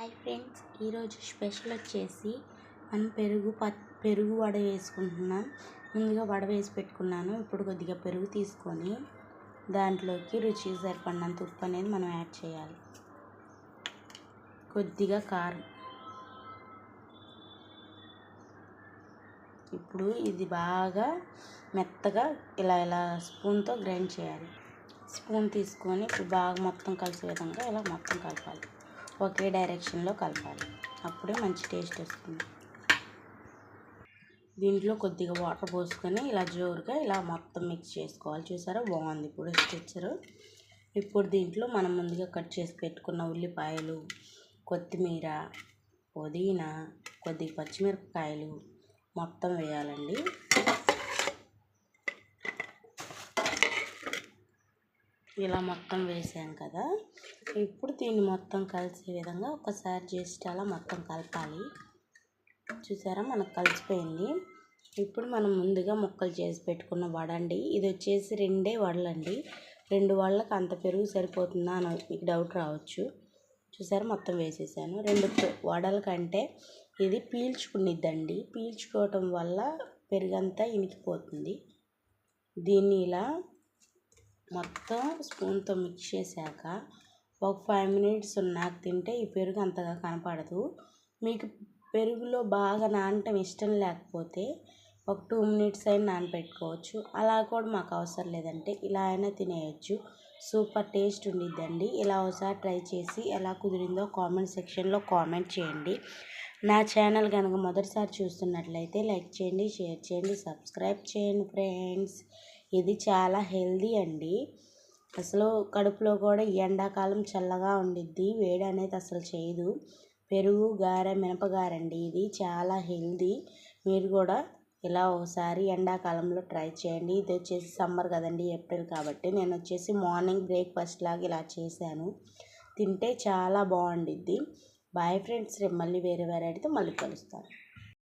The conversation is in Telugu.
హాయ్ ఫ్రెండ్స్ ఈరోజు స్పెషల్ వచ్చేసి మనం పెరుగు ప పెరుగు వడ వేసుకుంటున్నాం. ముందుగా వడ వేసి పెట్టుకున్నాను. ఇప్పుడు కొద్దిగా పెరుగు తీసుకొని దాంట్లోకి రుచి సరిపడినంత ఉప్పు అనేది మనం యాడ్ చేయాలి. కొద్దిగా కారం. ఇప్పుడు ఇది బాగా మెత్తగా ఇలా ఇలా స్పూన్తో గ్రైండ్ చేయాలి. స్పూన్ తీసుకొని ఇప్పుడు బాగా మొత్తం కలిసే విధంగా ఇలా మొత్తం కలపాలి. ఒకే డైరెక్షన్లో కలపాలి. అప్పుడే మంచి టేస్ట్ వస్తుంది. దీంట్లో కొద్దిగా వాటర్ పోసుకొని ఇలా జోరుగా ఇలా మొత్తం మిక్స్ చేసుకోవాలి. చూసారా? బాగుంది. ఇప్పుడు స్టిచ్చరు ఇప్పుడు దీంట్లో మనం ముందుగా కట్ చేసి పెట్టుకున్న ఉల్లిపాయలు కొత్తిమీర పుదీనా కొద్దిగా పచ్చిమిరపకాయలు మొత్తం వేయాలండి. ఇలా మొత్తం వేసాం కదా. ఇప్పుడు దీన్ని మొత్తం కలిసే విధంగా ఒకసారి జస్ట్ అలా మొత్తం కలపాలి. చూసారా? మనకు కలిసిపోయింది. ఇప్పుడు మనం ముందుగా ముక్కలు చేసి పెట్టుకున్న వడండి ఇది వచ్చేసి రెండే వడలండి. రెండు వడలకు అంత పెరుగు సరిపోతుందా అని మీకు డౌట్ రావచ్చు. చూసారా? మొత్తం వేసేసాను. రెండు వడల కంటే ఇది పీల్చుకునిద్దండి. పీల్చుకోవటం వల్ల పెరుగంతా ఇనికిపోతుంది. దీన్ని ఇలా మొత్తం స్పూన్తో మిక్స్ చేశాక ఒక ఫైవ్ మినిట్స్ ఉన్నాక తింటే ఈ పెరుగు అంతగా కనపడదు. మీకు పెరుగులో బాగా నానటం ఇష్టం లేకపోతే ఒక టూ మినిట్స్ అయినా నానబెట్టుకోవచ్చు అలా కూడా మాకు అవసరం లేదంటే ఇలా అయినా తినేయచ్చు. సూపర్ టేస్ట్ ఉండిద్దండి. ఇలా ఒకసారి ట్రై చేసి ఎలా కుదిరిందో కామెంట్ సెక్షన్లో కామెంట్ చేయండి. నా ఛానల్ కనుక మొదటిసారి చూస్తున్నట్లయితే లైక్ చేయండి షేర్ చేయండి సబ్స్క్రైబ్ చేయండి ఫ్రెండ్స్. ఇది చాలా హెల్దీ అండి. అసలు కడుపులో కూడా ఎండాకాలం చల్లగా ఉండిద్ది. వేడి అనేది అసలు చేయదు. పెరుగు గారె మినపగారండి ఇది. చాలా హెల్దీ. మీరు కూడా ఇలా ఒకసారి ఎండాకాలంలో ట్రై చేయండి. ఇది వచ్చేసి సమ్మర్ కదండి ఏప్రిల్ కాబట్టి. నేను వచ్చేసి మార్నింగ్ బ్రేక్ఫాస్ట్ లాగా ఇలా చేశాను. తింటే చాలా బాగుండిద్ది. బాయ్ ఫ్రెండ్స్ రేపు మళ్ళీ వేరే వేరే అడిగితే మళ్ళీ కలుస్తాను.